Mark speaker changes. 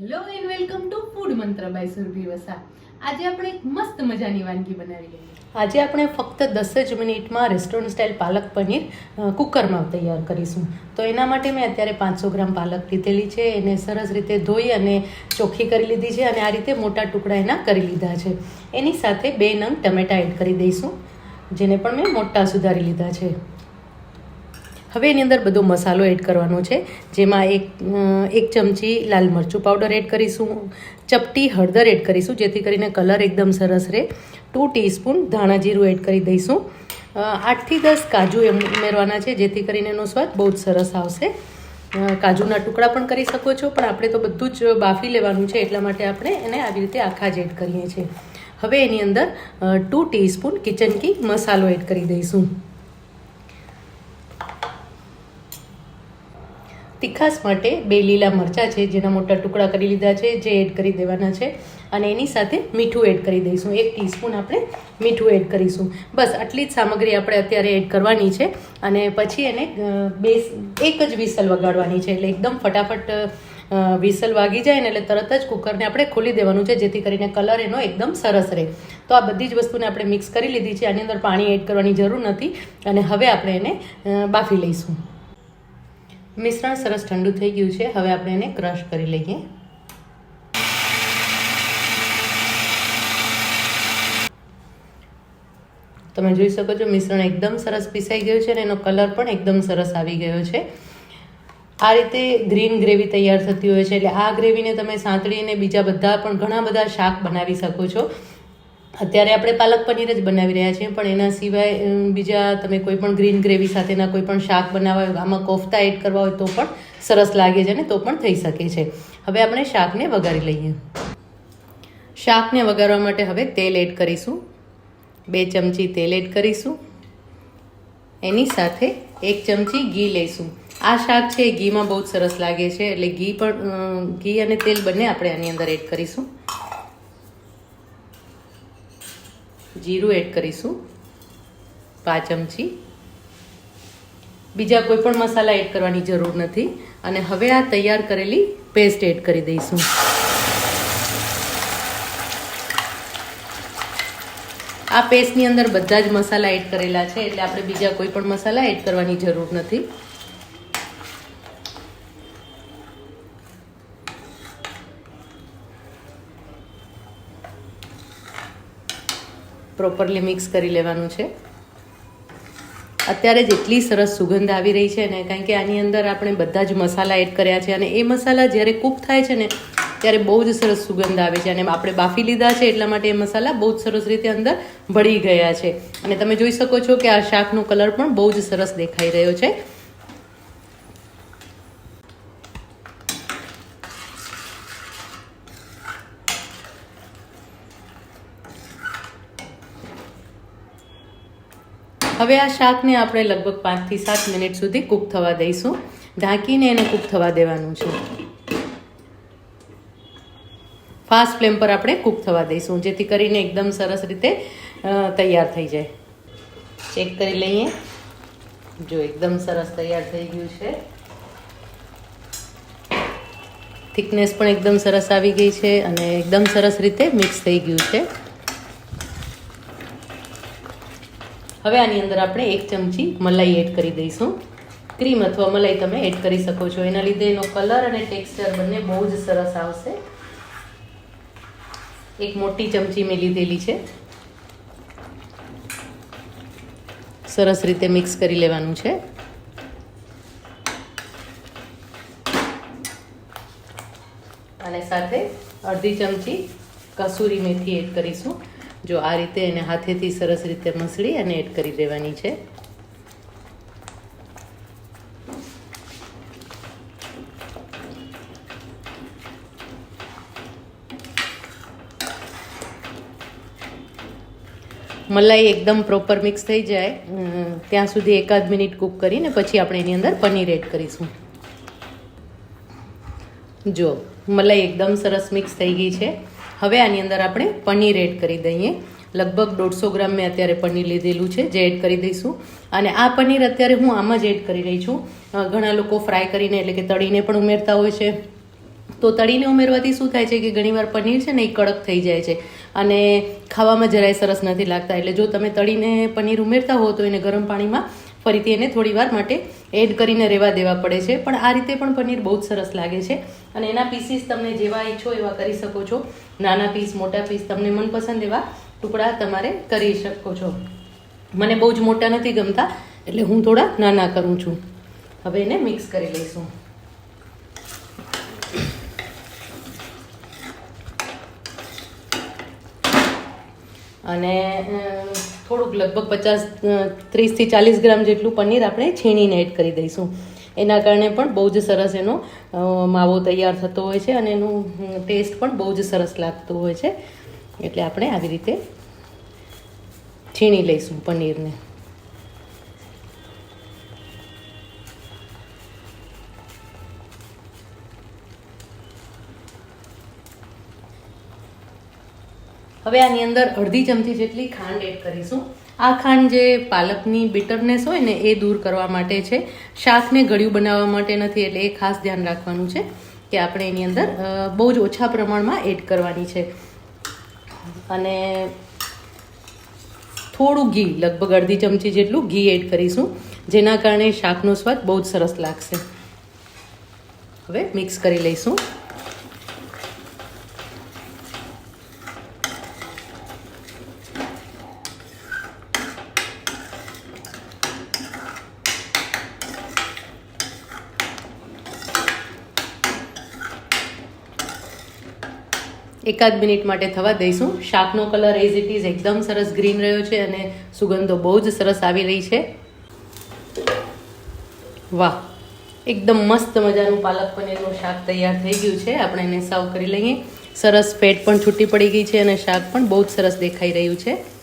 Speaker 1: Hello and welcome to food mantra by Surbhi Vasa આજે આપણે એક મસ્ત મજાની વાનગી બનાવી લઈએ.
Speaker 2: આજે આપણે ફક્ત દસ જ મિનિટમાં રેસ્ટોરન્ટ સ્ટાઇલ પાલક પનીર કુકરમાં તૈયાર કરીશું. તો એના માટે મેં અત્યારે પાંચસો ગ્રામ પાલક લીધેલી છે. એને સરસ રીતે ધોઈ અને ચોખ્ખી કરી લીધી છે અને આ રીતે મોટા ટુકડા એના કરી લીધા છે. એની સાથે બે નંગ ટમેટા એડ કરી દઈશું, જેને પણ મેં મોટા સુધારી લીધા છે. હવે એની અંદર બધો મસાલો એડ કરવાનો છે, જેમાં એક એક ચમચી લાલ મરચું પાવડર એડ કરીશું, ચપટી હળદર એડ કરીશું, જેથી કરીને કલર એકદમ સરસ રહે. ટુ ટીસ્પૂન ધાણા જીરું એડ કરી દઈશું. આઠથી દસ કાજુ એમ ઉમેરવાના છે, જેથી કરીને એનો સ્વાદ બહુ જ સરસ આવશે. કાજુના ટુકડા પણ કરી શકો છો, પણ આપણે તો બધું જ બાફી લેવાનું છે, એટલા માટે આપણે એને આવી રીતે આખા જ એડ કરીએ છીએ. હવે એની અંદર ટુ ટીસ્પૂન કિચન કી મસાલો એડ કરી દઈશું. તીખાસ માટે બે લીલા મરચાં છે, જેના મોટા ટુકડા કરી લીધા છે, જે એડ કરી દેવાના છે, અને એની સાથે મીઠું એડ કરી દઈશું. એક ટીસ્પૂન આપણે મીઠું એડ કરીશું. બસ, આટલી જ સામગ્રી આપણે અત્યારે એડ કરવાની છે, અને પછી એને બે, એક જ વિસલ વગાડવાની છે, એટલે એકદમ ફટાફટ વિસલ વાગી જાય ને એટલે તરત જ કુકરને આપણે ખોલી દેવાનું છે, જેથી કરીને કલર એનો એકદમ સરસ રહે. તો આ બધી જ વસ્તુને આપણે મિક્સ કરી લીધી છે, આની અંદર પાણી એડ કરવાની જરૂર નથી, અને હવે આપણે એને બાફી લઈશું. મિશ્રણ સરસ ઠંડુ થઈ ગયું છે. હવે આપણે એને ક્રશ કરી લઈએ. તમે જોઈ શકો છો, મિશ્રણ એકદમ સરસ પીસાઈ ગયું છે અને એનો કલર પણ એકદમ સરસ આવી ગયો છે. આ રીતે ગ્રીન ગ્રેવી તૈયાર થતી હોય છે. એટલે આ ગ્રેવીને તમે સાંતળીને બીજા બધા પણ ઘણા બધા શાક બનાવી શકો છો. અત્યારે આપણે પાલક પનીર જ બનાવી રહ્યા છીએ, પણ એના સિવાય બીજા તમે કોઈ પણ ગ્રીન ગ્રેવી સાથેના કોઈ પણ શાક બનાવવા હોય, આમાં કોફતા એડ કરવા હોય તો પણ સરસ લાગે છે અને તો પણ થઈ શકે છે. હવે આપણે શાકને વઘારી લઈએ. શાકને વઘારવા માટે હવે તેલ એડ કરીશું. બે ચમચી તેલ એડ કરીશું. એની સાથે એક ચમચી ઘી લઈશું. આ શાક છે એ ઘીમાં બહુ જ સરસ લાગે છે, એટલે ઘી પણ ઘી અને તેલ બંને આપણે આની અંદર એડ કરીશું. જીરું એડ કરીશું, પાંચ ચમચી. બીજા કોઈ પણ મસાલા એડ કરવાની જરૂર નથી. અને હવે આ તૈયાર કરેલી પેસ્ટ એડ કરી દઈશું. આ પેસ્ટની અંદર બધા જ મસાલા એડ કરેલા છે, એટલે આપણે બીજા કોઈ પણ મસાલા એડ કરવાની જરૂર નથી. પ્રોપરલી મિક્સ કરી લેવાનું છે. અત્યારે જેટલી સરસ સુગંધ આવી રહી છે ને, કારણ કે આની અંદર આપણે બધા જ મસાલા એડ કર્યા છે અને એ મસાલા જ્યારે કૂક થાય છે ને, ત્યારે બહુ જ સરસ સુગંધ આવે છે અને આપણે બાફી લીધા છે એટલા માટે એ મસાલા બહુ જ સરસ રીતે અંદર ભળી ગયા છે. અને તમે જોઈ શકો છો કે આ શાકનો કલર પણ બહુ જ સરસ દેખાઈ રહ્યો છે. હવે આ શાકને આપણે લગભગ પાંચથી સાત મિનિટ સુધી કૂક થવા દઈશું. ઢાંકીને એને કૂક થવા દેવાનું છે. ફાસ્ટ ફ્લેમ પર આપણે કૂક થવા દઈશું, જેથી કરીને એકદમ સરસ રીતે તૈયાર થઈ જાય. ચેક કરી લઈએ. જો એકદમ સરસ તૈયાર થઈ ગયું છે. થિકનેસ પણ એકદમ સરસ આવી ગઈ છે અને એકદમ સરસ રીતે મિક્સ થઈ ગયું છે. હવે આની અંદર આપણે એક ચમચી મલાઈ એડ કરી દઈશું. ક્રીમ અથવા મલાઈ તમે એડ કરી શકો છો. એના લીધે એનો કલર અને ટેક્સચર બંને બહુ જ સરસ આવશે. એક મોટી ચમચી મેં લીધેલી છે. સરસ રીતે મિક્સ કરી લેવાનું છે. અને સાથે અડધી ચમચી કસૂરી મેથી એડ કરીશું. જો આ રીતે એને હાથેથી સરસ રીતે મસળી અને એડ કરી દેવાની છે. મલાઈ એકદમ પ્રોપર મિક્સ થઈ જાય. ત્યાં સુધી એકાદ મિનિટ કૂક કરીને પછી આપણે એની અંદર પનીર એડ કરીશું. જો, મલાઈ એકદમ સરસ મિક્સ થઈ ગઈ છે. હવે આની અંદર આપણે પનીર એડ કરી દઈએ. લગભગ દોઢસો ગ્રામ મેં અત્યારે પનીર લીધેલું છે, જે એડ કરી દઈશું. અને આ પનીર અત્યારે હું આમાં જ એડ કરી રહી છું. ઘણા લોકો ફ્રાય કરીને, એટલે કે તળીને પણ ઉમેરતા હોય છે. તો તળીને ઉમેરવાથી શું થાય છે કે ઘણીવાર પનીર છે ને એ કડક થઈ જાય છે. અને ખાવામાં જરાય સરસ નથી લાગતા. એટલે જો તમે તળીને પનીર ઉમેરતા હો તો એને ગરમ પાણીમાં ફરીથી એને થોડી વાર માટે એડ કરીને રહેવા દેવા પડે છે. પણ આ રીતે પણ પનીર બહુ જ સરસ લાગે છે. અને એના પીસીસ તમને જેવા ઈચ્છો એવા કરી શકો છો. નાના પીસ મોટા પીસ તમને મનપસંદ એવા ટુકડા તમારે કરી શકો છો. મને બહુ જ મોટા નથી ગમતા, એટલે હું થોડા નાના કરું છું. હવે એને મિક્સ કરી લઈશું. અને થોડુંક લગભગ પચાસ ત્રીસથી ચાલીસ ગ્રામ જેટલું પનીર આપણે છીણીને એડ કરી દઈશું. એના કારણે પણ બહુ જ સરસ એનો માવો તૈયાર થતો હોય છે અને એનું ટેસ્ટ પણ બહુ જ સરસ લાગતું હોય છે. એટલે આપણે આવી રીતે છીણી લઈશું પનીરને. હવે આની અંદર અડધી ચમચી જેટલી ખાંડ એડ કરીશું. આ ખાંડ જે પાલકની બિટરનેસ હોય ને, એ દૂર કરવા માટે છે. શાકને ગળ્યું બનાવવા માટે નથી, એટલે એ ખાસ ધ્યાન રાખવાનું છે કે આપણે એની અંદર બહુ જ ઓછા પ્રમાણમાં એડ કરવાની છે. અને થોડું ઘી, લગભગ અડધી ચમચી જેટલું ઘી એડ કરીશું, જેના કારણે શાકનો સ્વાદ બહુ જ સરસ લાગશે. હવે મિક્સ કરી લઈશું. એકાદ મિનિટ માટે થવા દઈશું. શાકનો કલર એઝ ઇટ ઇઝ એકદમ સરસ ગ્રીન રહ્યો છે અને સુગંધો બહુ જ સરસ આવી રહી છે. વાહ, એકદમ મસ્ત મજાનું પાલક પનીરનું શાક તૈયાર થઈ ગયું છે. આપણે એને સર્વ કરી લઈએ. સરસ ફેટ પણ છૂટી પડી ગઈ છે અને શાક પણ બહુ જ સરસ દેખાઈ રહ્યું છે.